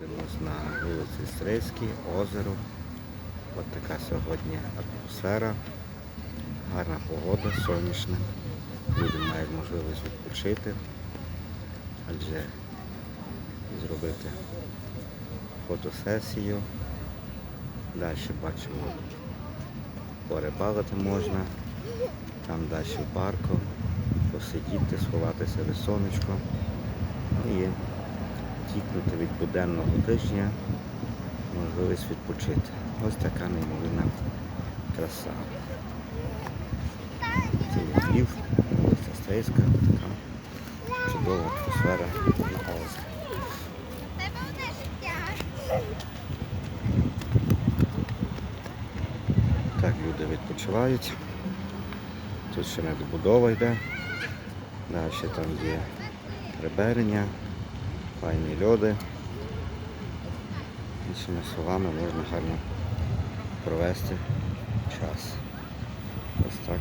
Дивимось на вулиці Стрийській, озеро. Ось така сьогодні атмосфера. Гарна погода, сонячна. Люди мають можливість відпочити, адже зробити фотосесію. Далі бачимо, порибалити можна. Там далі в парку, посидіти, сховатися від сонечко і тікнути від буденного тижня, можливість відпочити. Ось така неймовірна краса. Це Львів, вулиця Стрийська, така чудова атмосфера на озері. Так, люди відпочивають. Тут ще недобудова йде. Далі там є приберення, файні льоди. Іншими словами можна гарно провести час. Ось так